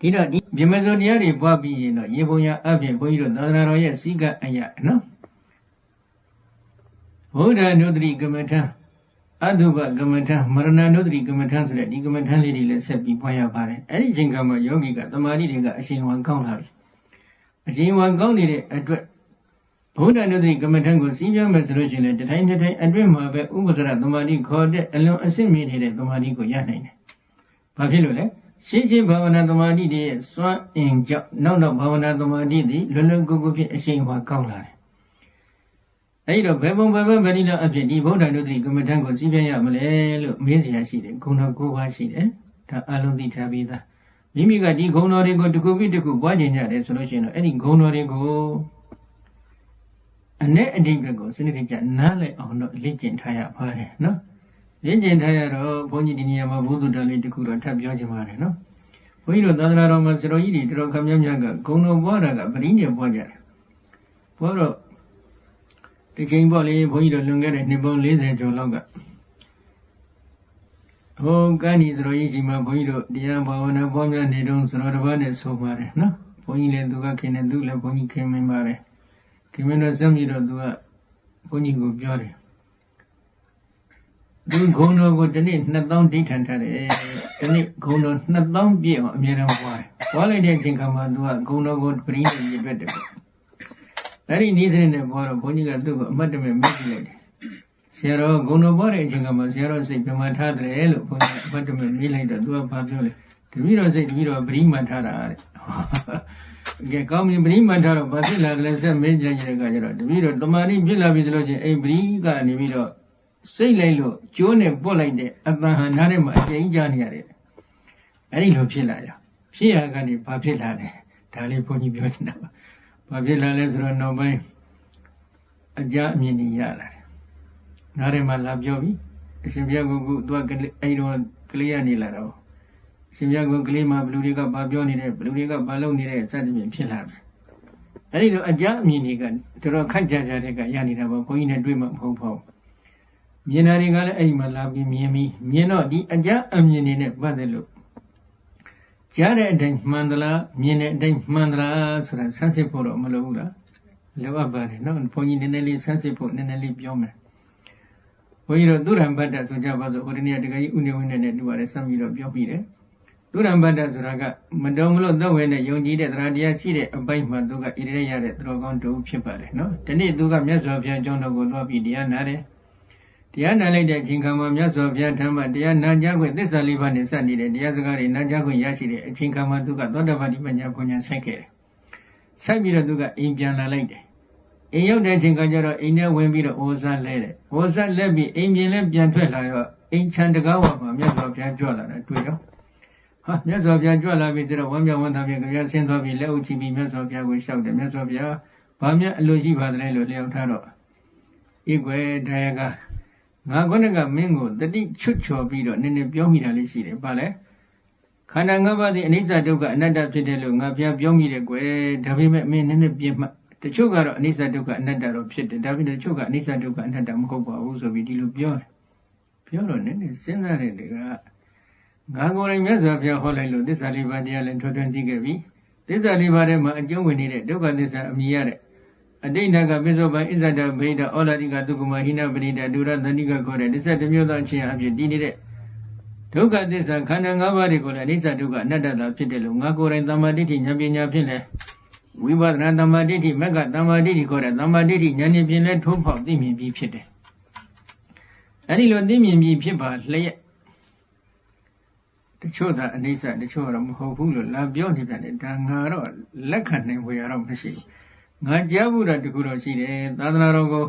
ဒီတော့ဒီဗြဟ္မစိုလ်တရားတွေပွားပြီးရင်တော့ရေပုံရအပြင်ဘုန်းကြီးတို့သာသနာတော်ရဲ့စည်းကအရာနော်ဘုရားနုဒတိကမ္မထံအတုပကမ္မထံမရဏနုဒတိကမ္မထံဆိုတဲ့ဒီကမ္မထံလေးတွေလည်းဆက်ပြီးပွားရပါတယ်အဲ့ဒီအချိန်ကမှယောဂီကတမာတိတွေကအရှင်ဝံကောင်းလာပြီအရှင်ဝံကောင်းနေတဲ့အတွက်ဘုရားနုဒတိကမ္မထံကိုစီးပြမယ်ဆိုလို့ရှိရင်လည်းတထိုင်တထိုင်အတွင်းမှာပဲဥပ္ပစရတမာတိခေါ်တဲ့အလွန်အဆင့်မြင့်နေတဲ့တမာတိကိုရနိုင်တယ်ဘာဖြစ်လို့လဲ ရှင်းရှင်းဘာဝနာတမာတိတွေရဲ့စွမ်းအင်ကြောင့်နောက်နောက်ဘာဝနာတမာတိတွေလွယ်လွယ်ကူကူဖြင့်အရှိန်ဝါကောင်းလာတယ်။အဲဒီတော့ဘယ်ပုံဘယ်ဘက်ဗတိလအဖြစ်ဒီဗုဒ္ဓနုတ္တိကမ္မထံကိုစီးပြရမလဲလို့မေးစရာရှိတယ်။ဂုဏ်တော်၉ပါးရှိတယ်။ဒါအလုံးသိထားပြီးသား။မိမိကဒီဂုဏ်တော်တွေကိုတစ်ခုပြီးတစ်ခုပွားကျင်ကြတယ်ဆိုလို့ရှိရင်တော့အဲ့ဒီဂုဏ်တော်တွေကိုအ내အဓိပ္ပာယ်ကိုစနစ်တကျနားလည်အောင်တော့လေ့ကျင့်ထားရပါတယ်နော်။ လေ့ကျင့်ထားရတော့ဘုန်းကြီးဒီနေရာမှာဘုသူတော်လေးတစ်ခုတော့ထပ်ပြောချင်ပါတယ်နော်။ဘုန်းကြီးတို့သာသနာတော်မှာစတော်ကြီးတွေတော်ခမ်းမြတ်မြတ်ကဂုံတော်ပွားတာကပရိညေပွားကြတယ်။ပွားတော့တစ်ချိန်ပေါ့လေဘုန်းကြီးတို့လွန်ခဲ့တဲ့နှစ်ပေါင်း40ကျော်လောက်ကဟိုကန်းဒီစတော်ကြီးကြီးမှာဘုန်းကြီးတို့တရားဘာဝနာပွားများနေတုန်းစတော်တစ်ပါးနဲ့ဆိုပါတယ်နော်။ဘုန်းကြီးလည်းသူကခင်တယ်သူလည်းဘုန်းကြီးခင်မင်းပါတယ်။ခင်မင်းတော့စမ်းပြီးတော့သူကဘုန်းကြီးကိုပြောတယ် ဒီဂုံတော်ကိုဒီနေ့2000ဒိဋ္ဌံထားတယ်ဒီနေ့ဂုံတော်2000ပြည့်အောင်အမြဲတမ်းပွားတယ်ပွားလိုက်တဲ့အချိန်ခါမှာသူကဂုံတော်ကိုပရိနိဗ္ဗာန်ပြတ်တယ်အဲ့ဒီနေ့စဉ်နဲ့ပွားတော့ဘုန်းကြီးကသူ့ကိုအမတ်တမဲ့မေ့ကြည့်လိုက်တယ်ဆရာတော်ဂုံတော်ပွားတဲ့အချိန်ခါမှာဆရာတော်စိတ်ပြမထားတယ်လို့ဘုန်းကြီးအမတ်တမဲ့မေ့လိုက်တော့သူကဘာပြောလဲတပည့်တော်စိတ်တပည့်တော်ပရိမှန်ထားတာတဲ့ကဲကောင်းပြီပရိမှန်ထားတော့ဘာဖြစ်လာတယ်လဲဆက်မေးကြည့်ရတဲ့အခါကျတော့တပည့်တော်တမာတိဖြစ်လာပြီဆိုလို့ချင်းအဲ့ပရိကနေပြီးတော့ စိတ်လိုက်လို့ကျိုးနဲ့ပုတ်လိုက်တဲ့အတန်ဟန်နားထဲမှာအကျဉ်းကြနေရတယ်အဲ့ဒီလိုဖြစ်လာရဖြစ်ရကနေဘာဖြစ်လာလဲဒါလေးဘုန်းကြီးပြောချင်တာပါဘာဖြစ်လာလဲဆိုတော့နောက်ပိုင်းအကြအမြင်ကြီးရလာတယ်နားထဲမှာလာပြောပြီအရှင်ဘုရားကသူကအဲ့တော့ကလေးရနေလာတော့ရှင်ဘုရားကကလေးမှာဘလူတွေကဘာပြောနေတယ်ဘလူတွေကဘာလုပ်နေတဲ့စသဖြင့်ဖြစ်လာတယ်အဲ့ဒီလိုအကြအမြင်တွေကတော်တော်ခန့်ကြကြတဲ့ကရနေတာပေါ့ဘုန်းကြီးနဲ့တွေ့မှမဟုတ်ပါဘူး မြင်တာတွေကလည်းအဲ့ဒီမှာလာပြီးမြင်ပြီးမြင်တော့ဒီအကြအမြင်တွေနဲ့ပတ်သက်လို့ကြားတဲ့အတိုင်းမှန်သလားမြင်တဲ့အတိုင်းမှန်သလားဆိုတာဆန်းစစ်ဖို့တော့မလိုဘူးလားလိုအပ်ပါတယ်နော်ဘုန်းကြီးနည်းနည်းလေးဆန်းစစ်ဖို့နည်းနည်းလေးပြောမယ်ဘုန်းကြီးတို့သုရံဘတ်တဆိုကြပါစို့ဟိုတနေ့တခါကြီးဥနေဝင်းနဲ့တူပါတယ်ဆက်ပြီးတော့ပြောပြီးတယ်သုရံဘတ်တဆိုတာကမတုံမလို့သက်ဝင်တဲ့ယုံကြည်တဲ့တရားတရားရှိတဲ့အပိုင်းမှာသူကဣရိရရတဲ့သူတော်ကောင်းတူဖြစ်ပါတယ်နော်ဒီနေ့သူကမြတ်စွာဘုရားကျောင်းတော်ကိုသွားပြီးတရားနာတယ် တရားနာလိုက်တဲ့အချိန်ခါမှာမြတ်စွာဘုရားဓမ္မတရားနာကြခွင့်သစ္စာလေးပါးနဲ့စက်နေတဲ့တရားစကားတွေနာကြခွင့်ရရှိတဲ့အချိန်ခါမှာသူကသောတပတိပညာပညာဆိုင်ခဲ့တယ်။ဆိုင်ပြီးတော့သူကအိမ်ပြန်လာလိုက်တယ်။အိမ်ရောက်တဲ့အချိန်ခါကျတော့အိမ်ထဲဝင်ပြီးတော့ဩဇာလဲတယ်။ဩဇာလဲပြီးအိမ်ပြင်လဲပြန်ထွက်လာရောအိမ်ချန်တကားဝါမှာမြတ်စွာဘုရားကြွလာတာတွေ့တော့ဟာမြတ်စွာဘုရားကြွလာပြီးတော့ဝမ်းမြောက်ဝမ်းသာပြီးကြပြဆင်းသွားပြီးလက်အုပ်ချပြီးမြတ်စွာဘုရားကိုလျှောက်တယ်မြတ်စွာဘုရားဘာမြတ်အလိုရှိပါသလဲလို့လျှောက်ထားတော့ဤကွယ်တရားက ငါခုနကမင်းကိုတတိချွတ်ချော်ပြီးတော့နည်းနည်းပြောမိတာလေးရှိတယ်။ဘာလဲ။ခန္ဓာ၅ပါးသည်အနိစ္စဒုက္ခအနတ္တဖြစ်တယ်လို့ငါဘုရားပြောမိတယ်ကွယ်။ဒါပေမဲ့မင်းနည်းနည်းပြင်းမှတချို့ကတော့အနိစ္စဒုက္ခအနတ္တတော့ဖြစ်တယ်။ဒါပေမဲ့တချို့ကအနိစ္စဒုက္ခအနတ္တမဟုတ်ပါဘူးဆိုပြီးဒီလိုပြောတယ်။ပြောတော့နည်းနည်းစဉ်းစားတဲ့တကငါကိုယ်တိုင်မြတ်စွာဘုရားဟောလိုက်လို့သစ္စာလေးပါးတရားလည်းထွန်းထွန်းသိခဲ့ပြီ။သစ္စာလေးပါးထဲမှာအကျုံးဝင်နေတဲ့ဒုက္ခသစ္စာအမြင်ရတဲ့ အတိတ်ကပိစ္ဆောပံဣဇဒဗိဒဩလာတိကသုကမဟိနပရိဒဒုရသတိကခေါ်တဲ့17မျိုးသောအချင်းအဖြစ်တည်နေတဲ့ဒုက္ခသစ္စာခန္ဓာ၅ပါးတွေကိုလည်းအနိစ္စဒုက္ခအနတ္တသာဖြစ်တယ်လို့ငါကိုယ်တိုင်သမ္မာဒိဋ္ဌိဉာဏ်ပညာဖြင့်လည်းဝိပဿနာသမ္မာဒိဋ္ဌိမက္ကသမ္မာဒိဋ္ဌိခေါ်တဲ့သမ္မာဒိဋ္ဌိဉာဏ်ဖြင့်လည်းထိုးဖောက်သိမြင်ပြီးဖြစ်တယ်။အဲဒီလိုသိမြင်ပြီးဖြစ်ပါလျက်တချို့သာအနိစ္စတချို့ကတော့မဟုတ်ဘူးလို့လာပြောနေပြန်တယ်ဒါငါတော့လက်ခံနိုင်ဝေရတော့မရှိဘူး။ ငါကြားဘူးတာတခုတော့ရှိတယ်သာသနာတော်ကို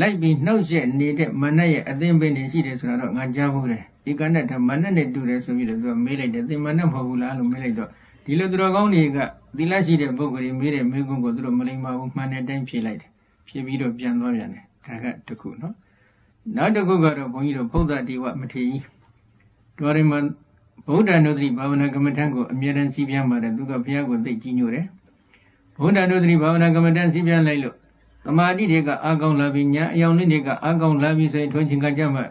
လိုက်ပြီးနှောက်ရက်နေတဲ့မနက်ရဲ့အသင်ပင်နေရှိတယ်ဆိုတာတော့ငါကြားဘူးတယ်ဧကနဲ့ဓမ္မနဲ့နဲ့တူတယ်ဆိုပြီးတော့သူကမေးလိုက်တယ်သင်မနဲ့မဟုတ်ဘူးလားလို့မေးလိုက်တော့ဒီလိုသူတော်ကောင်းတွေကသီလရှိတဲ့ပုဂ္ဂိုလ်တွေမေးတဲ့မေးခွန်းကိုသူတို့မလိမ္မာဘူးမှန်တဲ့အတိုင်းဖြေလိုက်တယ်ဖြေပြီးတော့ပြန်သွားပြန်တယ်ဒါကတခုနော်နောက်တစ်ခုကတော့ဘုန်းကြီးတို့ဘုဒ္ဓတိဝမထေရတော်ရင်မှာဗုဒ္ဓနုဒတိဘာဝနာကမ္မထံကိုအမြဲတမ်းစီးပြန်ပါတယ်သူကဘုရားကိုသိကြည်ညိုတယ် ဘုဒ္ဓတို့တိဘာဝနာကမ္မတန်စီးပြန်လိုက်လို့သမာဓိတွေကအာကောင်းလာပြီးညာအယောင်လေးတွေကအာကောင်းလာပြီးဆိုရင်ထွန်းချင်ကကြမှာ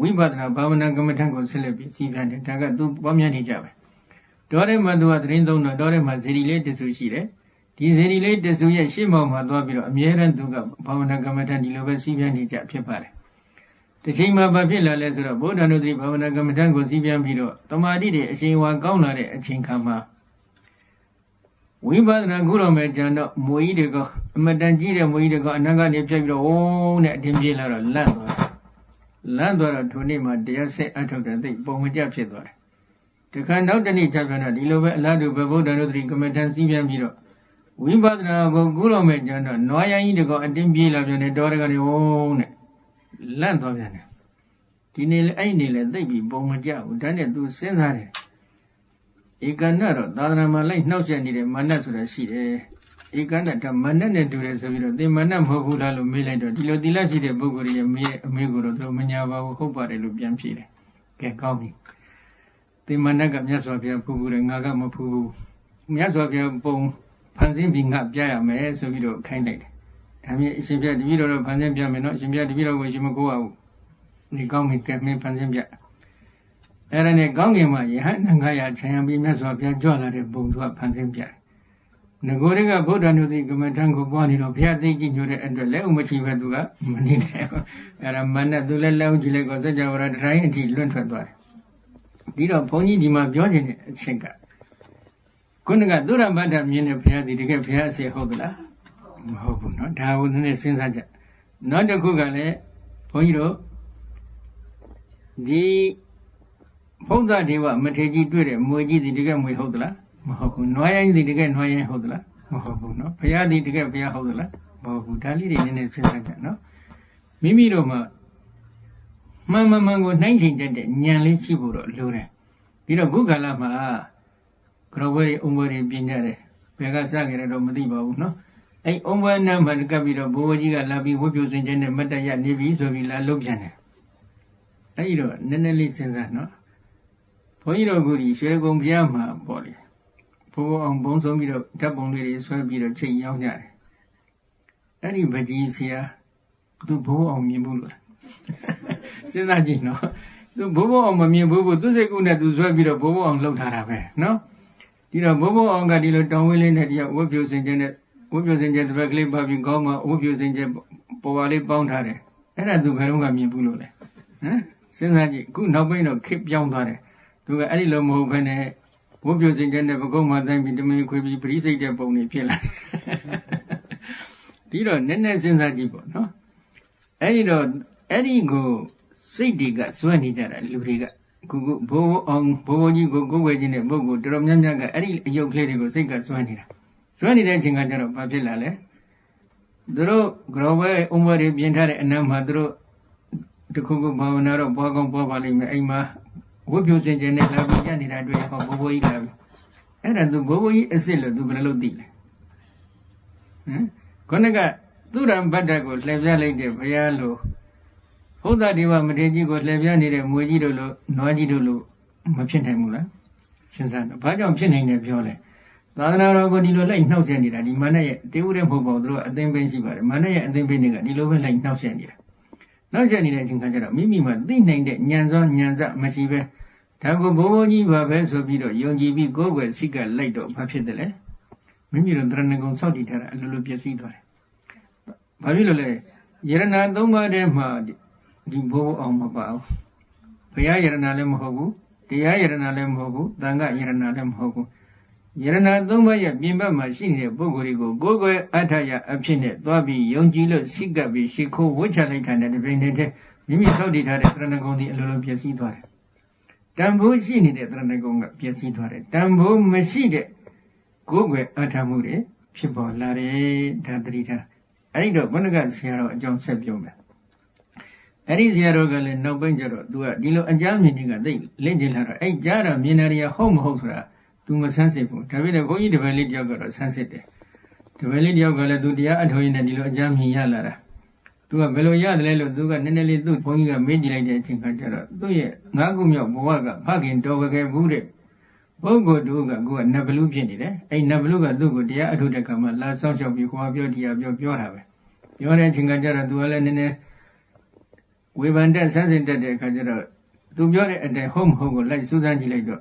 ဝိပဿနာဘာဝနာကမ္မထန်ကိုဆက်လက်ပြီးစီးပြန်တယ်ဒါကသူပွားများနေကြပဲဘတောထဲမှာသူကသတင်းသုံးတော့တောထဲမှာဇီရီလေးတဆူရှိတယ်ဒီဇီရီလေးတဆူရဲ့ရှေ့မောင်မှာသွားပြီးတော့အမြဲတမ်းသူကဘာဝနာကမ္မဋ္ဌာန်းဒီလိုပဲစီးပြန်နေကြဖြစ်ပါတယ်တစ်ချိန်မှာဘာဖြစ်လာလဲဆိုတော့ဗုဒ္ဓနုတိဘာဝနာကမ္မဋ္ဌာန်းကိုစီးပြန်ပြီးတော့တမာတိတွေအချိန်ဝါကောင်းလာတဲ့အချိန်ခါမှာ ဝိပဿနာကုတော်မဲ့ကြံတော့မွေကြီးတွေကအမတန်ကြီးတဲ့မွေကြီးတွေကအနက်ကနေပြတ်ပြီးတော့ဝုန်းနဲ့အတင်းပြေးလာတော့လန့်သွားတယ်လန့်သွားတော့ထိုနေ့မှာတရားဆက်အထုတ်တဲ့သိပုံမကြဖြစ်သွားတယ်တခါနောက်တနေ့ချက်ပြန်တော့ဒီလိုပဲအလားတူဘဗုဒ္ဓနုတိကမ္မဋ္ဌာန်းစီးပြန်ပြီးတော့ဝိပဿနာကိုကုတော်မဲ့ကြံတော့နွားရိုင်းကြီးတွေကအတင်းပြေးလာပြန်တယ်တော်တကနေဝုန်းနဲ့လန့်သွားပြန်တယ်ဒီနေ့အဲ့ဒီနေ့လည်းသိပြီပုံမကြဘူးဒါနဲ့သူစဉ်းစားတယ် ဧကန္နတော့သာသနာမှာလိုက်နှောက်ရက်နေတဲ့မာနဆိုတာရှိတယ်ဧကန္နကမာနနဲ့တူတယ်ဆိုပြီးတော့သင်မာနမဟုတ်ဘူးလားလို့မေးလိုက်တော့ဒီလိုသီလရှိတဲ့ပုဂ္ဂိုလ်ရဲ့မေးအမေကိုတော့သူမညာပါဘူးဟုတ်ပါတယ်လို့ပြန်ဖြေတယ်ကဲကောင်းပြီသင်မာနကမြတ်စွာဘုရားဖူးဖူးတယ်ငါကမဖူးဘူးမြတ်စွာဘုရားပုံဖန်ဆင်းပြီးငါပြရမယ်ဆိုပြီးတော့ခိုင်းလိုက်တယ်ဒါမြင်အရှင်ဘုရားတပည့်တော်တော့ဖန်ဆင်းပြမယ်နော်အရှင်ဘုရားတပည့်တော်ကိုရှင်မကိုးအောင်ဒီကောင်းပြီကဲမင်းဖန်ဆင်းပြ အဲ့ဒါနဲ့ကောင်းကင်မှာယဟန်ငါရခြံရပြီးမြတ်စွာဘုရားကြွလာတဲ့ပုံသူကဖန်ဆင်းပြတယ်ငကိုတွေကဗုဒ္ဓနုတိကမထံကိုပွားနေတော့ဘုရားသိကြည်ညိုတဲ့အတွက်လက်ဥမချီပဲသူကမနေတယ်။အဲဒါမနဲ့သူလည်းလက်ဥချီလိုက်တော့စัจ java ရတိုင်းအထိလွန့်ထွက်သွားတယ်။ပြီးတော့ဘုန်းကြီးဒီမှာပြောခြင်းတဲ့အချင်းကခုနကသုရမတ္တမြင်တဲ့ဘုရားဒီတကယ်ဘုရားအစီဟုတ်ကလား။မဟုတ်ဘူးနော်။ဒါကိုနည်းနည်းစဉ်းစားကြ။နောက်တစ်ခုကလည်းဘုန်းကြီးတို့ဒီ ဖုံးသာဒေဝမထေကြီးတွေ့တဲ့မွေကြီးဒီတကယ်မွေဟုတ်သလားမဟုတ်ဘူးနွားရိုင်းဒီတကယ်နွားရိုင်းဟုတ်သလားမဟုတ်ဘူးနော်ဘုရားဒီတကယ်ဘုရားဟုတ်သလားမဟုတ်ဘူးဒါလေးတွေနည်းနည်းစဉ်းစားကြနော်မိမိတို့မှာမှန်မှန်မှန်ကိုနှိုင်းချိန်တတ်တဲ့ဉာဏ်လေးရှိဖို့တော့လိုတယ်ပြီးတော့ခုကာလမှာကရောဘွဲတွေအုံဘွဲတွေပြင်ကြတယ်ဘယ်ကစခဲ့တယ်တော့မသိပါဘူးနော်အဲအုံဘွဲနာမှာကပ်ပြီးတော့ဘိုးဘကြီးကလာပြီးဝတ်ပြုစင်ခြင်းနဲ့မတ်တရနေပြီဆိုပြီးလာလုပ်ပြန်တယ်အဲဒီတော့နည်းနည်းလေးစဉ်းစားနော် န်းကြီးတို့ကဒီရွှေကုံဘုရားမှာပေါ့လေဘိုးအောင်ဘုံဆုံးပြီးတော့ဓာတ်ပုံလေးတွေဆွဲပြီးတော့ချိန်ရောက်ကြတယ်အဲ့ဒီပကြီးဆရာသူဘိုးအောင်မြင်ဘူးလို့စဉ်းစားကြည့်နော်သူဘိုးဘိုးအောင်မမြင်ဘူးဘူးသူစိတ်ကူးနဲ့သူဆွဲပြီးတော့ဘိုးဘိုးအောင်လှုပ်ထားတာပဲနော်ဒီတော့ဘိုးဘိုးအောင်ကဒီလိုတောင်းဝင်းလေးနဲ့တရားဝတ်ပြုစင်ခြင်းနဲ့ဝတ်ပြုစင်ခြင်းတစ်ပတ်ကလေးပါပြီးခေါင်းမှာဝတ်ပြုစင်ခြင်းပေါ်ပါလေးပေါင်းထားတယ်အဲ့ဒါသူဘယ်တော့မှမြင်ဘူးလို့လဲဟမ်စဉ်းစားကြည့်အခုနောက်ပိုင်းတော့ခစ်ပြောင်းသွားတယ် သူကအဲ့ဒီလိုမဟုတ်ဘဲနဲ့ဝတ်ပြုစင်ခြင်းနဲ့ပကုံးမှတိုင်းပြီးတမင်ခွေပြီးပရိစိတ်တဲ့ပုံတွေဖြစ်လာဒီတော့နည်းနည်းစဉ်းစားကြည့်ပေါ့နော်အဲ့ဒီတော့အဲ့ဒီကိုစိတ်တွေကစွဲနေကြတာလူတွေကခုခုဘိုးအောင်ဘိုးဘိုးကြီးကိုကိုယ်ဝဲခြင်းတဲ့ပုဂ္ဂိုလ်တော်တော်များများကအဲ့ဒီအယုတ်ကလေးတွေကိုစိတ်ကစွဲနေတာစွဲနေတဲ့အချိန်ကကျတော့ဘာဖြစ်လာလဲသူတို့ဂရောဘဲအုံဘဲတွေပြင်ထားတဲ့အနမ်းမှာသူတို့တခုခုဘာဝနာတော့ပွားကောင်းပွားပါလိမ့်မယ်အိမ်မှာ ဝတ်ပြုစင်ကြနဲ့လာပြီးရနေတာတွေ့ဟောဘိုးဘိုးကြီးလာပြီအဲ့ဒါသူဘိုးဘိုးကြီးအစ်စ်လို့သူဘယ်လိုလုပ်သိလဲဟမ်ခொနကသူရံဗတ္တကိုလှည့်ပြလိုက်တဲ့ဘုရားလိုဘုဒ္ဓဒေဝမထေရကြီးကိုလှည့်ပြနေတဲ့မွေကြီးတို့လိုနွားကြီးတို့လိုမဖြစ်နိုင်ဘူးလားစဉ်းစားတော့ဘာကြောင့်ဖြစ်နိုင်တယ်ပြောလဲသာသနာတော်ကိုဒီလိုလိုက်နှောက်ဆက်နေတာဒီမာနရဲ့တေဝတဲ့မဟုတ်ပါဘူးသူတို့အသိပင်းရှိပါတယ်မာနရဲ့အသိပင်းတွေကဒီလိုပဲလိုက်နှောက်ဆက်နေတာနှောက်ဆက်နေတဲ့အချိန်ခါကျတော့မိမိမှာသိနိုင်တဲ့ဉာဏ်စောဉာဏ်စမရှိပဲ ဒါကိုဘိုးဘိုးကြီးပါပဲဆိုပြီးတော့ယုံကြည်ပြီးကိုယ်ွယ်စိတ်ကလိုက်တော့ဘာဖြစ်တယ်လဲမိမိတို့တရဏဂုံစောက်တည်ထားတာအလိုလိုပြည့်စည်သွားတယ်။ဘာဖြစ်လို့လဲယရနာသုံးပါးထဲမှာဒီဘိုးအောင်မပါဘူး။ဘုရားယရနာလည်းမဟုတ်ဘူး။တရားယရနာလည်းမဟုတ်ဘူး။သံဃယရနာလည်းမဟုတ်ဘူး။ယရနာသုံးပါးရဲ့ပြင်ပမှာရှိနေတဲ့ပုဂ္ဂိုလ်တွေကိုကိုယ်ကိုယ်အထာယအဖြစ်နဲ့သွားပြီးယုံကြည်လို့စိတ်ကပ်ပြီးရှ िख ိုးဝှချလိုက်တာနဲ့တပြိုင်တည်းမိမိစောက်တည်ထားတဲ့တရဏဂုံဒီအလိုလိုပြည့်စည်သွားတယ်။ တန်ဖိုးရှိနေတဲ့တရဏဂုံကပြည့်စည်သွားတယ်။တန်ဖိုးမရှိတဲ့ကိုယ်ွယ်အထာမှုတွေဖြစ်ပေါ်လာတယ်ဒါတတိထားအဲ့ဒီတော့ခုနကဆရာတော်အကြောင်းဆက်ပြောမယ်အဲ့ဒီဆရာတော်ကလည်းနောက်ပိုင်းကျတော့ तू ကဒီလိုအကြမ်းမြင်တွေကသိလင့်ကျင်လာတော့အဲ့ကြားတာမြင်တာတွေကဟုတ်မဟုတ်ဆိုတာ तू မဆန်းစစ်ဘူးဒါပေမဲ့ဘုန်းကြီးတပည့်လေးတယောက်ကတော့ဆန်းစစ်တယ်တပည့်လေးတယောက်ကလည်း तू တရားအထောက်ရင်းနဲ့ဒီလိုအကြမ်းမြင်ရလာတာ तू ကဘယ်လိုရတယ်လဲလို့ तू ကနည်းနည်းလေးသူ့ဘုန်းကြီးကမေးကြည့်လိုက်တဲ့အချိန်ခါကျတော့သူ့ရဲ့ငါးခုမြောက်ဘဝကဖခင်တော်ဝခဲ့ဘူးတဲ့ပုဂ္ဂိုလ်တို့ကကိုယ်ကနတ်ဘလူးဖြစ်နေတယ်အဲ့နတ်ဘလူးကသူ့ကိုတရားအထုတဲ့ကံမှာလာဆောက်ရှောက်ပြီးဟောပြောတရားပြောပြောတာပဲပြောတဲ့အချိန်ကကျတော့သူကလည်းနည်းနည်းဝေဖန်တဲ့ဆန်းစင်တက်တဲ့အခါကျတော့သူပြောတဲ့အတိုင်းဟုတ်မဟုတ်ကိုလိုက်စူးစမ်းကြည့်လိုက်တော့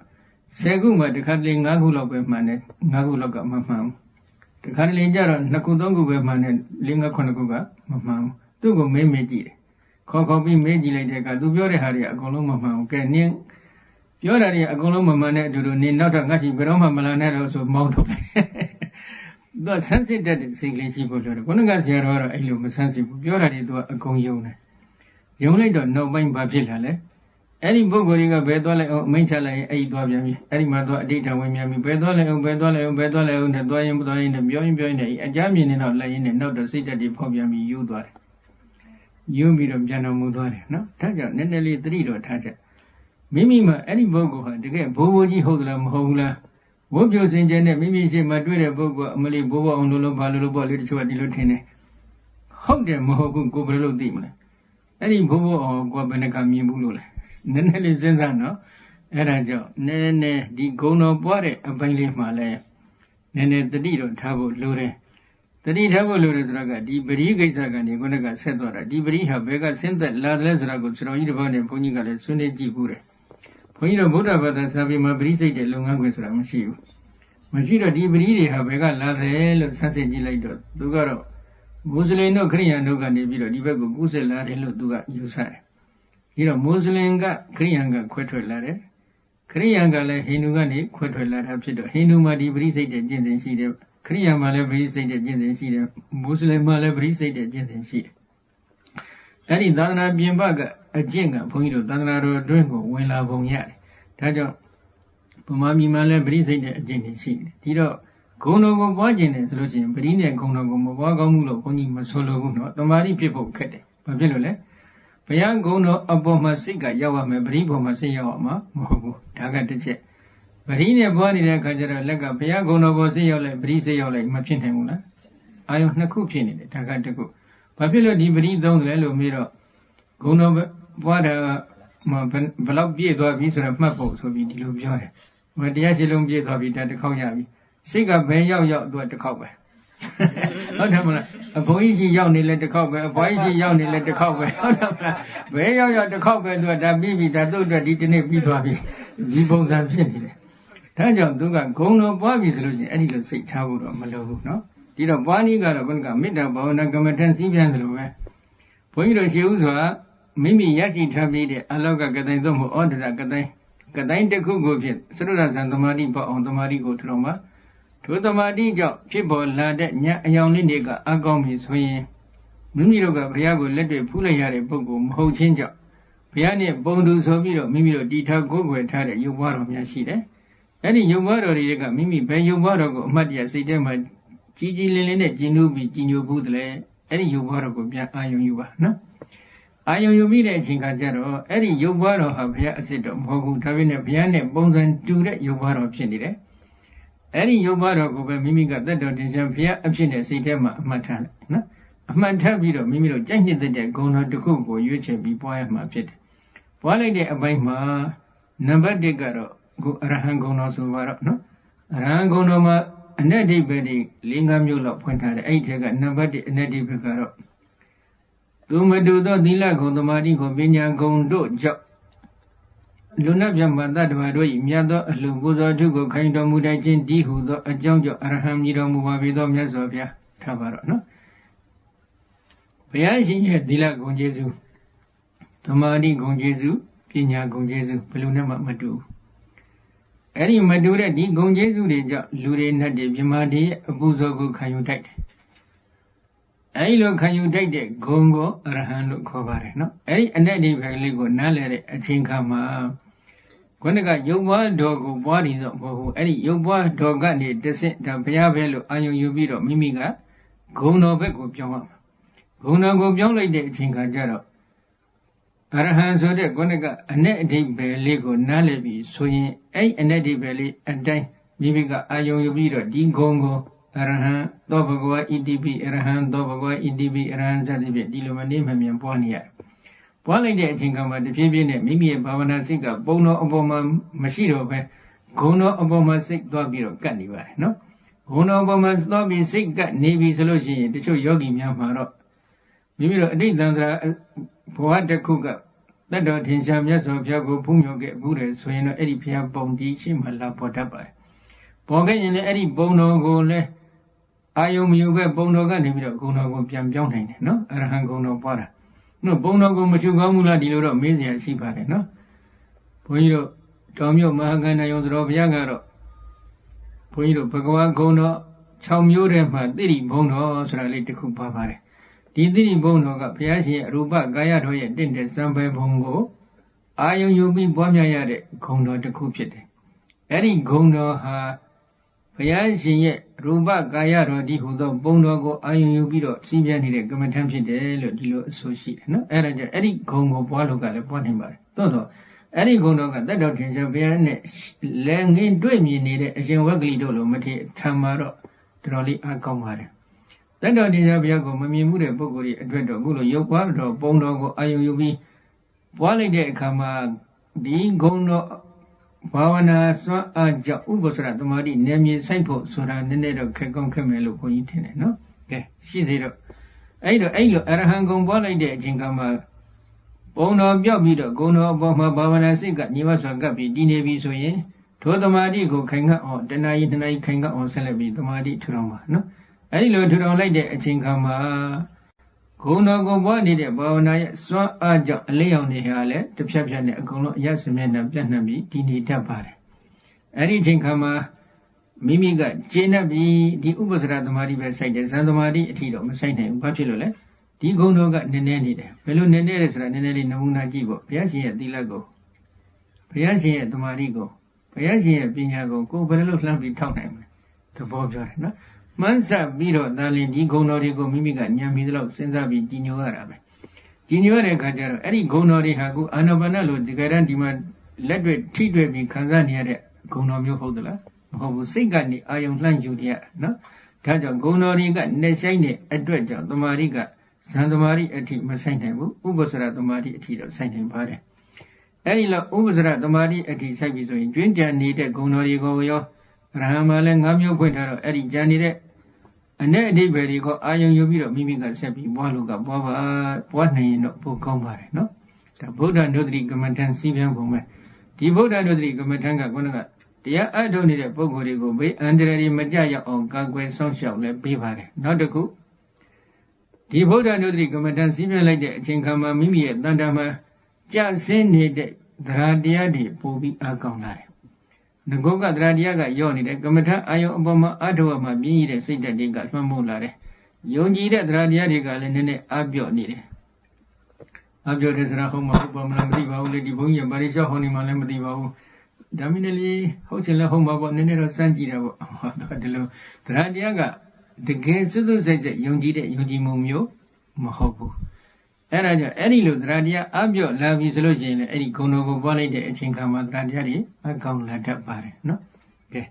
10ခုမှတစ်ခါတလေ9ခုလောက်ပဲမှန်တယ်9ခုလောက်ကမမှန်ဘူးတစ်ခါတလေကျတော့2ခု3ခုပဲမှန်တယ်4 5 9ခုကမမှန်ဘူး သူ့ကိုမေးမေးကြည့်တယ်ခေါ်ခေါ်ပြီးမေးကြည့်လိုက်တဲ့အခါသူပြောတဲ့ဟာတွေအကုန်လုံးမမှန်ဘူးကဲနင်းပြောတာတွေအကုန်လုံးမမှန်တဲ့အတူတူနင်းနောက်တော့ငါရှိဘယ်တော့မှမလာနဲ့တော့ဆိုမောင်းထုတ်တယ်သူကဆန်းစစ်တဲ့စိတ်ကလေးရှိဖို့လိုတယ်ခုနကဆရာတော်ကတော့အဲ့လိုမဆန်းစစ်ဘူးပြောတာတွေသူကအကုန်ယုံတယ်ယုံလိုက်တော့နောက်ပိုင်းဘာဖြစ်လာလဲအဲ့ဒီပုဂ္ဂိုလ်တွေကဘယ်သွားလိုက်အောင်အမိန့်ချလိုက်ရင်အဲ့ဒီသွားပြန်ပြီအဲ့ဒီမှာသွားအဋ္ဌာဝင်ပြန်ပြီဘယ်သွားလိုက်အောင်ဘယ်သွားလိုက်အောင်ဘယ်သွားလိုက်အောင်နဲ့သွားရင်သွားရင်နဲ့ပြောရင်ပြောရင်နဲ့အကြမ်းမြင်နေတော့လိုက်ရင်နဲ့နောက်တော့စိတ်တက်တွေဖောက်ပြန်ပြီးယူသွားတယ် ယူပြီးတော့ပြန်တော်မူသွားတယ်နော်ဒါကြောင့်နည်းနည်းလေးသတိတော်ထားချက်မိမိမှာအဲ့ဒီပုဂ္ဂိုလ်ဟာတကယ်ဘိုးဘိုးကြီးဟုတ်သလားမဟုတ်ဘူးလားဝတ်ပြုစင်ကြဲနဲ့မိမိရှိမှတွေ့တဲ့ပုဂ္ဂိုလ်အမလီဘိုးဘအောင်လို့လို့ဘာလို့လို့ပေါ့လေတချို့ကဒီလိုထင်တယ်ဟုတ်တယ်မဟုတ်ဘူးကိုဘယ်လိုလုပ်သိမလဲအဲ့ဒီဘိုးဘအောင်ကိုဘယ်နှကမြင်ဘူးလို့လဲနည်းနည်းလေးစဉ်းစားနော်အဲ့ဒါကြောင့်နည်းနည်းဒီဂုံတော်ပွားတဲ့အပိုင်းလေးမှလည်းနည်းနည်းတတိတော့ထားဖို့လိုတယ် တတိထားဖို့လိုတယ်ဆိုတော့ကဒီပရိကိစ္စကနေခုနကဆက်သွားတာဒီပရိဟာဘယ်ကဆင်းသက်လာတယ်ဆိုတာကိုကျွန်တော်ကြီးတစ်ပတ်နဲ့ဘုန်းကြီးကလည်းဆွေးနွေးကြည့်ဘူးတယ်ဘုန်းကြီးတို့ဗုဒ္ဓဘာသာစာပေမှာပရိစိတ်တဲ့လုပ်ငန်းခွင်ဆိုတာမရှိဘူးမရှိတော့ဒီပရိတွေဟာဘယ်ကလာတယ်လို့ဆက်စစ်ကြည့်လိုက်တော့သူကတော့မွတ်စလင်တို့ခရိယန်တို့ကနေပြီးတော့ဒီဘက်ကိုကူးဆက်လာတယ်လို့သူကယူဆတယ်ဒီတော့မွတ်စလင်ကခရိယန်ကခွဲထွက်လာတယ်ခရိယန်ကလည်းဟိန္ဒူကနေခွဲထွက်လာတာဖြစ်တော့ဟိန္ဒူမှာဒီပရိစိတ်တဲ့ကျင့်စဉ်ရှိတယ် ခရိယာမှာလည်းပရိစိတ်တဲ့ကျင့်စဉ်ရှိတယ်မွတ်စလင်မှာလည်းပရိစိတ်တဲ့ကျင့်စဉ်ရှိတယ်အဲ့ဒီသာသနာပြင်ပကအကျင့်ကဘုန်းကြီးတို့သာသနာတော်အတွင်းကိုဝင်လာပုံရတယ်ဒါကြောင့်ဗမာပြည်မှာလည်းပရိစိတ်တဲ့အကျင့်တွေရှိတယ်ဒီတော့ဂုဏ်တော်ကိုပွားကျင်တယ်ဆိုလို့ရှိရင်ပရိနဲ့ဂုဏ်တော်ကိုမပွားကောင်းဘူးလို့ဘုန်းကြီးမဆိုလိုဘူးနော်တမာတိဖြစ်ဖို့ခက်တယ်ဘာဖြစ်လို့လဲဘုရားဂုဏ်တော်အပေါ်မှာစိတ်ကရောက်ရမယ်ပရိပေါ်မှာစိတ်ရောက်ရမှာမဟုတ်ဘူးဒါကတစ်ချက် ပရိနဲ့ပွားနေတဲ့အခါကျတော့လက်ကဘုရားဂုံတော်ပေါ်စိတ်ရောက်လိုက်ပရိစိတ်ရောက်လိုက်မဖြစ်နိုင်ဘူးလားအာယုနှစ်ခုဖြစ်နေတယ်ဒါကတစ်ခုဘာဖြစ်လို့ဒီပရိသုံးတယ်လို့မေးတော့ဂုံတော်ပွားတာမဘလောက်ပြည့်သွားပြီဆိုတော့မှတ်ဖို့ဆိုပြီးဒီလိုပြောတယ်။မတရားရှိလုံးပြည့်သွားပြီဒါတစ်ခေါက်ရပြီ။စိတ်ကဘယ်ရောက်ရောက်သူကတစ်ခေါက်ပဲ။ဟုတ်တယ်မလား။အဘုန်းကြီးကြီးရောက်နေလဲတစ်ခေါက်ပဲအဘွားကြီးကြီးရောက်နေလဲတစ်ခေါက်ပဲဟုတ်တယ်မလား။ဘယ်ရောက်ရောက်တစ်ခေါက်ပဲသူကဒါပြီးပြီဒါသူ့အတွက်ဒီတနေ့ပြီးသွားပြီ။ဒီပုံစံဖြစ်နေတယ်။ ဒါကြောင့်သူကဂုံတော်ပွားပြီဆိုလို့ရှိရင်အဲ့ဒီလိုစိတ်ထားဖို့တော့မလိုဘူးနော်။ဒီတော့ပွားနည်းကတော့ဘုန်းကမေတ္တာဘာဝနာကမ္မထန်စည်းပြန်တယ်လို့ပဲ။ဘုန်းကြီးတို့ရှေးဥစွာမိမိရရှိထားပြီးတဲ့အလောကကတိုင်းသို့မဟုတ်ဩဒရကတိုင်းကတိုင်းတစ်ခုကိုဖြင့်သရရဇံသမာဓိပေါ့အောင်သမာဓိကိုထတော်မှာထိုသမာဓိကြောင့်ဖြစ်ပေါ်လာတဲ့ဉာဏ်အယောင်လေးတွေကအကောင်းပြီဆိုရင်မိမိတို့ကဘုရားကိုလက်တွေ့ဖူးလိုက်ရတဲ့ပုဂ္ဂိုလ်မဟုတ်ချင်းကြောင့်ဘုရားနဲ့ပုံတူဆိုပြီးတော့မိမိတို့တီထောက်ကိုယ်ွယ်ထားတဲ့ယုံဘွားတော်များရှိတယ်။ အဲ့ဒီယုံဘွားတော်တွေကမိမိဘယ်ယုံဘွားတော်ကိုအမှတ်တရစိတ်ထဲမှာကြီးကြီးလင်းလင်းနဲ့ကျဉ်းနှူးပြီးကြည်ညိုဘူးတည်းအဲ့ဒီယုံဘွားတော်ကိုပြန်အာယုံယူပါနော်။အာယုံယူပြီးတဲ့အချိန်ခါကျတော့အဲ့ဒီရုပ်ဘွားတော်ဟာဘုရားအစ်စ်တော်မဟုတ်ဘူးဒါပေမဲ့ဘုရားနဲ့ပုံစံတူတဲ့ရုပ်ဘွားတော်ဖြစ်နေတယ်အဲ့ဒီရုပ်ဘွားတော်ကိုပဲမိမိကသက်တော်တင်ချမ်းဘုရားအဖြစ်နဲ့စိတ်ထဲမှာအမှတ်ထားလိုက်နော်အမှန်ထပ်ပြီးတော့မိမိတို့ကြိုက်နှစ်သက်တဲ့ဂုဏ်တော်တစ်ခုကိုရွေးချယ်ပြီးပွားရမှာဖြစ်တယ်ပွားလိုက်တဲ့အပိုင်းမှာနံပါတ်1ကတော့ အခုအရဟံဂုဏ်တော်ဆိုပါတော့နော်အရဟံဂုဏ်တော်မှာအ내ဒိဗ္ဗေဒီ၄၅မျိုးလောက်ဖွင့်ထားတယ်အဲ့ဒီထက်ကနံပါတ်1အ내ဒိဗ္ဗေကတော့သူမတူသောသီလဂုံသမာဓိဂုံပညာဂုံတို့ကြောင့်လူနာမြတ်မတ္တဝါတို့၏မြတ်သောအလှပူဇော်ထုကိုခိုင်တော်မူတတ်ခြင်းဒီဟုသောအကြောင်းကြောင့်အရဟံမြည်တော်မူပါပေသောမြတ်စွာဘုရားထားပါတော့နော်ဘုရားရှင်ရဲ့သီလဂုံကျေးဇူးသမာဓိဂုံကျေးဇူးပညာဂုံကျေးဇူးဘယ်လိုနဲ့မှမတူ အဲ့ဒီမတူတဲ့ဒီဂုံကျေးဇူးတွေကြောင့်လူတွေနဲ့တွေမြမတွေအပူဇော်ကိုခံယူတတ်တယ်အဲဒီလိုခံယူတတ်တဲ့ဂုံကိုအရဟံလို့ခေါ်ပါတယ်နော်အဲဒီအ내ဒီဘယ်လေးကိုနားလည်တဲ့အချိန်ခါမှာခုနကယုံဘွားတော်ကိုပွားနေတော့မဟုတ်ဘူးအဲ့ဒီယုံဘွားတော်ကနေတဆင့်ဒါဘုရားပဲလို့အာယုံယူပြီးတော့မိမိကဂုံတော်ဘက်ကိုပြောင်းရမှာဂုံတော်ကိုပြောင်းလိုက်တဲ့အချိန်ခါကျတော့ အရဟံဆိုတဲ့ခုနကအ내အဓိပ္ပာယ်လေးကိုနားလည်ပြီးဆိုရင်အဲ့အ내အဓိပ္ပာယ်လေးအတိုင်းမိမိကအာယုံယူပြီးတော့ဒီဂုံကိုအရဟံသောဘဂဝါဣတိပိအရဟံသောဘဂဝါဣတိပိအရဟံစသဖြင့်ဒီလိုမနေမမြန်ပွားနေရတယ်။ပွားလိုက်တဲ့အချိန်ကမှတဖြည်းဖြည်းနဲ့မိမိရဲ့ဘာဝနာစိတ်ကပုံတော်အပေါ်မှာမရှိတော့ပဲဂုဏ်တော်အပေါ်မှာစိတ်သွားပြီးတော့ကတ်နေပါတယ်နော်။ဂုဏ်တော်အပေါ်မှာသွားပြီးစိတ်ကတ်နေပြီဆိုလို့ရှိရင်တချို့ယောဂီများမှာတော့ မိမိတို့အဋ္ဌသန္တရာဘဝတစ်ခုကတတ်တော်ထင်ရှားမြတ်စွာဘုရားကိုဖူးမြော်ခဲ့ဘူးတယ်ဆိုရင်တော့အဲ့ဒီဘုရားပုံဒီရှိမှလာပေါ်တတ်ပါတယ်ပေါ်ခဲ့ရင်လည်းအဲ့ဒီပုံတော်ကိုလည်းအာယုံမယူပဲပုံတော်ကနေပြီးတော့ဂုဏ်တော်ကိုပြန်ပြောင်းနိုင်တယ်နော်အရဟံဂုဏ်တော်ပွားတာနော်ပုံတော်ကိုမရှုကောင်းဘူးလားဒီလိုတော့မေးစရာရှိပါတယ်နော်ဘုန်းကြီးတို့တော်မြို့မဟာကန္နယုံစတော်ဘုရားကတော့ဘုန်းကြီးတို့ဘဂဝါဂုဏ်တော်6မျိုးထဲမှာတိရိဘုံတော်ဆိုတာလေးတစ်ခုပါပါတယ် ဒီတိရိဘုံတော်ကဘုရားရှင်အရူပကာယတော်ရဲ့တင့်တဲ့စံပယ်ဘုံကိုအာယုံယူပြီးပွားများရတဲ့ဂုဏ်တော်တစ်ခုဖြစ်တယ်အဲ့ဒီဂုဏ်တော်ဟာဘုရားရှင်ရဲ့ရူပကာယတော်ဒီဟူသောပုံတော်ကိုအာယုံယူပြီးတော့စီးပြနေတဲ့ကမ္မထံဖြစ်တယ်လို့ဒီလိုအဆိုရှိတယ်နော်အဲ့ဒါကြောင့်အဲ့ဒီဂုံကိုပွားလို့ကလည်းပွားနိုင်ပါတယ်သို့တော့အဲ့ဒီဂုံတော်ကတတ်တော်ထင်ရှားဘုရားနဲ့လည်းငင်းတွေ့မြင်နေတဲ့အရှင်ဝက်ကလေးတို့လိုမထေထံမှာတော့တော်တော်လေးအားကောင်းပါတယ် တတ်တော်ထင်ရှားဘုရားကိုမမြင်မှုတဲ့ပုဂ္ဂိုလ်ရဲ့အတွက်တော့အခုလိုရုပ်ပွားတော်ပုံတော်ကိုအာယုံယူပြီးပွားလိုက်တဲ့အခါမှာဒီဂုံတော်ဘာဝနာစွမ်းအားကြောင့်ဥပ္ပစရသမာဓိနေမြေဆိုင်ဖို့ဆိုတာနည်းနည်းတော့ခက်ကောင်းခက်မယ်လို့ဘုန်းကြီးထင်တယ်နော်ကဲရှိစေတော့အဲ့တော့အဲ့လိုအရဟံဂုံပွားလိုက်တဲ့အချိန်ကမှပုံတော်ပြောက်ပြီးတော့ဂုံတော်အပေါ်မှာဘာဝနာစိတ်ကညီမစွာကပ်ပြီးတည်နေပြီဆိုရင်ထိုသမာဓိကိုခိုင်ခန့်အောင်တဏှာကြီးတဏှာကြီးခိုင်ခန့်အောင်ဆက်လက်ပြီးသမာဓိထူထောင်ပါနော် အဲ့ဒီလိုထူထောင်လိုက်တဲ့အချိန်ခါမှာဂုံတော်ကိုပွားနေတဲ့ဘာဝနာရဲ့စွမ်းအားကြောင့်အလေးအောင်နေဟာလည်းတစ်ဖြတ်ဖြတ်နဲ့အကုန်လုံးအရစမျက်နှာပြန့်နှံ့ပြီးတည်နေတတ်ပါတယ်အဲ့ဒီအချိန်ခါမှာမိမိကကျင့်တတ်ပြီးဒီဥပ္ပစရသမာဓိပဲစိုက်တယ်ဇန်သမာဓိအထိတော့မစိုက်နိုင်ဘူးဘာဖြစ်လို့လဲဒီဂုံတော်ကနည်းနည်းနေတယ်ဘယ်လိုနည်းနည်းလဲဆိုတာနည်းနည်းလေးနမူနာကြည့်ပေါ့ဘုရားရှင်ရဲ့သီလကိုဘုရားရှင်ရဲ့သမာဓိကိုဘုရားရှင်ရဲ့ပညာကိုကိုယ်ဘယ်လိုလှမ်းပြီးထောက်နိုင်မလဲသဘောပြောတယ်နော် မှန်းဆပြီးတော့ဒါလင်ဒီဂုံတော်တွေကိုမိမိကညံပြီးတော့စဉ်းစားပြီးကြီးညိုရတာပဲကြီးညိုရတဲ့အခါကျတော့အဲ့ဒီဂုံတော်တွေဟာကိုအာနာပါနလို့ဒီကရန်ဒီမှာလက်တွေ့ထိတွေ့ပြီးခံစားနေရတဲ့ဂုံတော်မျိုးဟုတ်သလားမဟုတ်ဘူးစိတ်ကနေအာယုံလှမ်းယူတဲ့နော်ဒါကြောင့်ဂုံတော်တွေကနှက်ဆိုင်တဲ့အတွက်ကြောင့်တမာရီကဇန်တမာရီအထိမဆိုင်နိုင်ဘူးဥပ္ပစရတမာရီအထိတော့ဆိုင်နိုင်ပါတယ်အဲ့ဒီလိုဥပ္ပစရတမာရီအထိဆိုင်ပြီဆိုရင်ကျွင်းကြံနေတဲ့ဂုံတော်တွေကိုရောရဟန်းမှာလည်း၅မျိုးဖွင့်ထားတော့အဲ့ဒီကြံနေတဲ့ အ내အဓိပ္ပာယ်တွေကိုအာယုံယူပြီးတော့မိမိကဆက်ပြီးပွားလို့ကပွားပါပွားနိုင်ရင်တော့ပိုကောင်းပါတယ်နော်ဒါဗုဒ္ဓနုဒတိကမ္မထံစီးပြန်ပုံပဲဒီဗုဒ္ဓနုဒတိကမ္မထံကခုနကတရားအထုတ်နေတဲ့ပုဂ္ဂိုလ်တွေကိုဘေးအန္တရာယ်မကြရောက်အောင်ကာကွယ်ဆောင်ရှောက်လဲပေးပါတယ်နောက်တစ်ခုဒီဗုဒ္ဓနုဒတိကမ္မထံစီးပြန်လိုက်တဲ့အချိန်ခါမှာမိမိရဲ့တန်တမှာကြဆင်းနေတဲ့သရတရားတွေပို့ပြီးအကောင်းလာတယ် ငကုတ်ကတရားတရားကယော့နေတယ်ကမ္မထအာယုံအပေါ်မှာအထောက်အမှပြင်းရတဲ့စိတ်ဓာတ်တွေကလွှမ်းမိုးလာတယ်ယုံကြည်တဲ့တရားတရားတွေကလည်းနည်းနည်းအပြော့နေတယ်အပြော့တဲ့စရာဟုတ်မှာဟုတ်ပါမလားမသိပါဘူးလေဒီဘုန်းကြီးပါရိရှောဟောနေမှလည်းမသိပါဘူးဒါမင်းလေးဟုတ်ချင်လဲဟုတ်မှာပေါ့နည်းနည်းတော့စမ်းကြည့်တာပေါ့ဟောတော့ဒီလိုတရားတရားကတကယ်စွတ်စွတ်ဆက်ဆက်ယုံကြည်တဲ့ယုံကြည်မှုမျိုးမဟုတ်ဘူး အဲ့ဒါကြောင့်အဲ့ဒီလိုတရားတရားအပြော့လာပြီဆိုလို့ရှိရင်လည်းအဲ့ဒီဂုဏ်တော်ကိုပွားလိုက်တဲ့အချိန်ခါမှာတရားတရားတွေအကောင်းလာတတ်ပါတယ်နော်ကဲ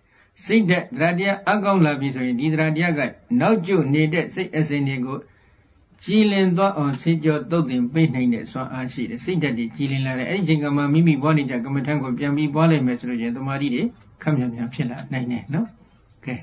စိတ်တဲ့တရားတရားအကောင်းလာပြီဆိုရင်ဒီတရားတရားကနောက်ကျနေတဲ့စိတ်အစဉ်တွေကိုကြည်လင်သွားအောင်ဆေးကြောတုတ်တင်ပေးနိုင်တဲ့စွမ်းအားရှိတယ်စိတ်ဓာတ်တွေကြည်လင်လာတယ်အဲ့ဒီချိန်ကမှမိမိပွားနေကြကမ္မထံကိုပြန်ပြီးပွားလိုက်မယ်ဆိုလို့ရှိရင်တမာတိတွေခက်မြန်မြန်ဖြစ်လာနိုင်တယ်နော်ကဲ